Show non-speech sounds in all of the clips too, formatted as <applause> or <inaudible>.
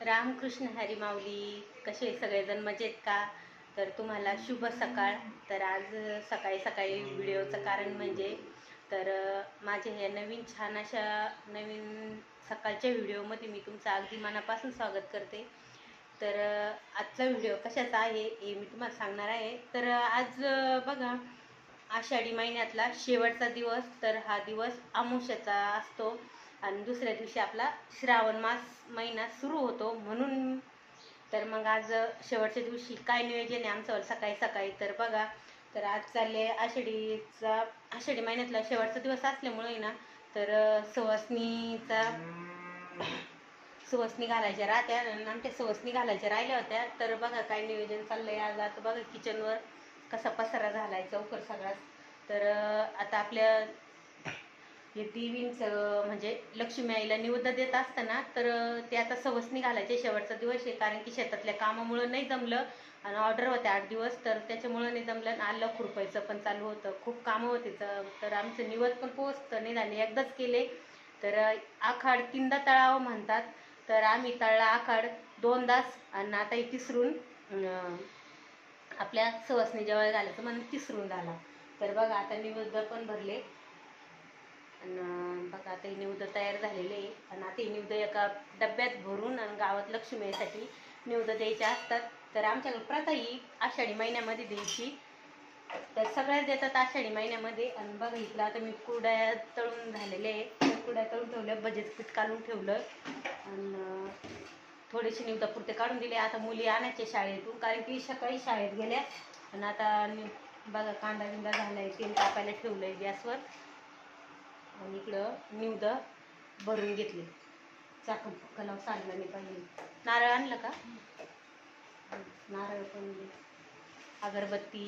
रामकृष्ण हरी माऊली कसे सगळेजण? मजेत का? तर तुम्हाला शुभ सकाळ. तर आज सकाळी सकाळी व्हिडिओचं कारण म्हणजे तर माझ्या ह्या नवीन छान अशा नवीन सकाळच्या व्हिडिओमध्ये मी तुमचं अगदी मनापासून स्वागत करते. तर आजचा व्हिडिओ कशाचा आहे हे मी तुम्हाला सांगणार आहे. तर आज बघा आषाढी महिन्यातला शेवटचा दिवस. तर हा दिवस आमुष्याचा असतो. आणि दुसऱ्या दिवशी आपला श्रावण मास महिना सुरू होतो म्हणून. तर मग आज शेवटच्या दिवशी काय नियोजन आहे आमचं? सकाळी सकाळी तर बघा. तर आज चालले आषाढीचा आषाढी महिन्यातला शेवटचा दिवस असल्यामुळे ना तर सुवासनीचा सुवासनी घालायच्या राहत्या आणि आमच्या सुवासनी घालायच्या राहिल्या होत्या. तर बघा काय नियोजन चाललंय आज. आता बघा किचनवर कसा पसारा झालाय चौकर सगळाच तर आता आपल्या हे देवींचं म्हणजे लक्ष्मी आईला निवेद देत असताना तर ते आता सवसनी घालायचे शेवटचा दिवस आहे. कारण की शेतातल्या कामामुळं नाही जमलं. आणि ऑर्डर होते आठ दिवस तर त्याच्यामुळं नाही जमलं. आणि आलं खुरपायचं पण चालू होतं. खूप कामं होते. तर तर आमचं निवद पण पोचतं नाही झाले एकदाच केले. तर आखाड तीनदा तळावं म्हणतात. तर आम्ही तळला आखाड दोनदाच. आणि आता तिसरून आपल्या सवसनी जेव्हा घालायचं म्हणून तिसरून झाला. तर बघा आता निवेद पण भरले. आणि बघा आता निवद तयार झालेले आहे. आणि आता निवद एका डब्यात भरून आणि गावात लक्ष्मीसाठी निवद द्यायचे असतात. तर आमच्याकडे प्रथा ही आषाढी महिन्यामध्ये द्यायची. तर सगळ्याच देतात आषाढी महिन्यामध्ये. आणि बघा इथलं आता मी कुड्या तळून झालेले आहे. कुड्या तळून ठेवलं भजेचं पीठ काढून ठेवलं. आणि थोडेसे निवदापुरते काढून दिले. आता मुली आणायचे शाळेतून कारण की सकाळी शाळेत गेल्या. आणि आता बघा कांदा बिंदा झालाय तेल ठेवलं ठेवलंय गॅसवर. आणि इकडं निवद भरून घेतले. चाकण कलाव सांडलं नाही पाहिजे नारळ आणलं का? नारळ पण अगरबत्ती.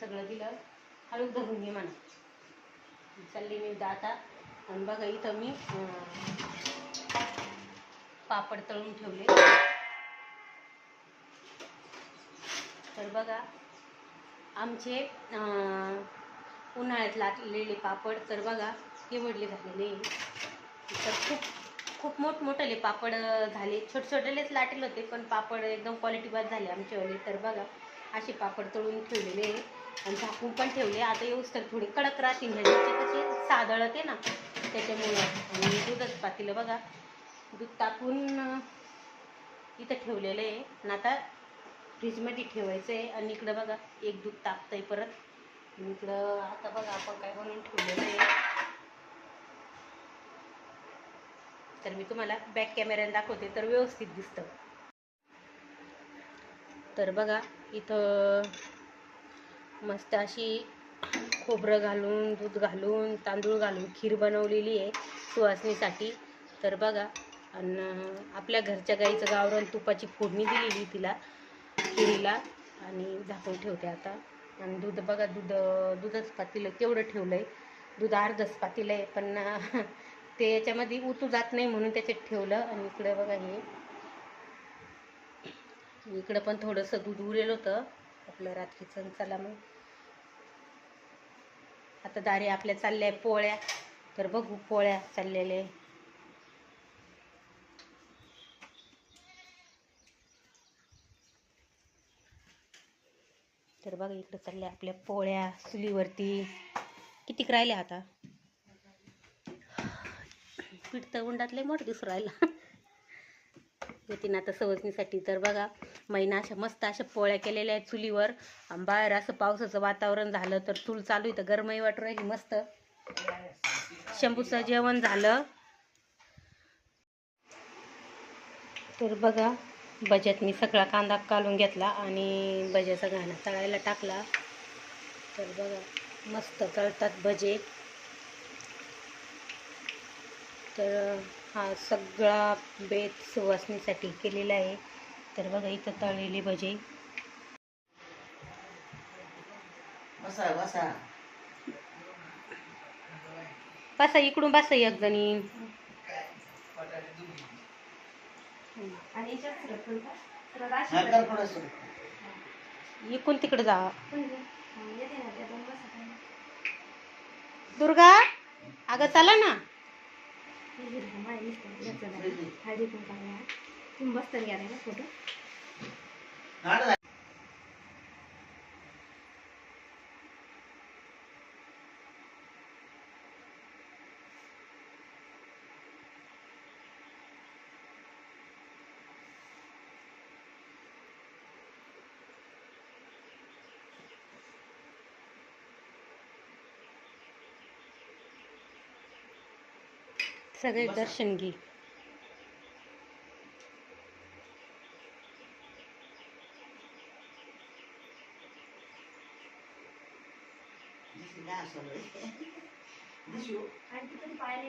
सगळं दिलं. हळू धरून घे म्हणा. चालली मी आता. आणि बघा इथं मी पापड तळून ठेवले. तर बघा आमचे अं, उन्हाळ्यात लागलेले पापड तर बघा हे वडले झालेले तर खूप खूप मोठमोठाले पापड झाले. छोटे छोटेलेच लाटेल होते पण पापड एकदम क्वालिटी बाद झाले आमचेवाले तर बघा असे पापड तळून ठेवलेले आहे आणि झाकून पण ठेवले. आता येऊस तर थोडे कडक राहतील म्हणजे ह्याचे कसे सादळते ना त्याच्यामुळे. आणि दूधच पातील बघा दूध टाकून इथं ठेवलेलं आहे. आणि आता फ्रीजमध्ये ठेवायचं आहे. आणि इकडं बघा एक दूध तापतंय परत. इकडं आता बघा आपण काय बनवून ठेवलेलं आहे. तर मी तुम्हाला बॅक कॅमेऱ्याने दाखवते तर व्यवस्थित दिसतं. तर बघा इथं मस्त अशी खोबरं घालून दूध घालून तांदूळ घालून खीर बनवलेली आहे सुवासणीसाठी तर बघा आणि आपल्या घरच्या गाईचं गावरान तुपाची फोडणी दिलेली तिला खिरीला. आणि झाकून ठेवते आता. आणि दूध बघा दूध दूधच पातील केवढं ठेवलं आहे दूध अर्धच पातील आहे पण <laughs> ते याच्यामध्ये उतू जात नाही म्हणून त्याच्यात ठेवलं. आणि इकडे बघा हे. इकडं पण थोडंसं दूध उरेल होतं. आपलं रात्रीचं चला मग. आता दारे आपल्या चालल्या आहे पोळ्या. तर बघू पोळ्या चाललेल्या तर बघा इकडं चालल्या आपल्या पोळ्या चुलीवरती. कितीक राहिल्या आता? पीठ तर उंडातले मोठं दिसून राहिला. येते ना आता सवजणीसाठी तर बघा महिना अशा मस्त अशा पोळ्या केलेल्या आहेत चुलीवर. बाहेर असं पावसाचं वातावरण झालं तर चूल चालू आहे तर गरमही वाटू राहिली मस्त. शंभूचं जेवण झालं. तर बघा बज्यात मी सगळा कांदा काढून घेतला आणि भज्याचा घाणा तळायला टाकला. तर बघा मस्त तळतात भजे. तर हा सगळा बेत सुवासनीसाठी केलेला आहे. तर बघा इथं तळलेले भजे. बसा बसा. बसा इकडून बसा एक जणी. इकडून तिकडे जा. दुर्गा अगं चला ना. तुम्ही ना फोटो? <laughs>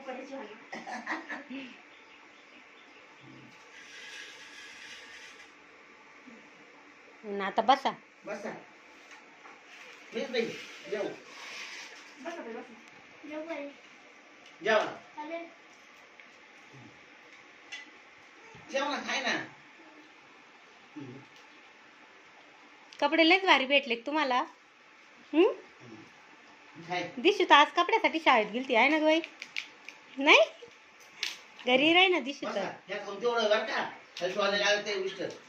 पडायची मला. आणि आता बसा. बसा. बसा जेव. बाई ना खाय ना. कपडे लयच भारी भेटले तुम्हाला. हम्म? खाय. दिशू तर आज कपड्यासाठी शाळेत गेलती आहे ना ग बाई? नाही? घरी राही ना दिशू बसा तर. या बरं का? ते उष्ट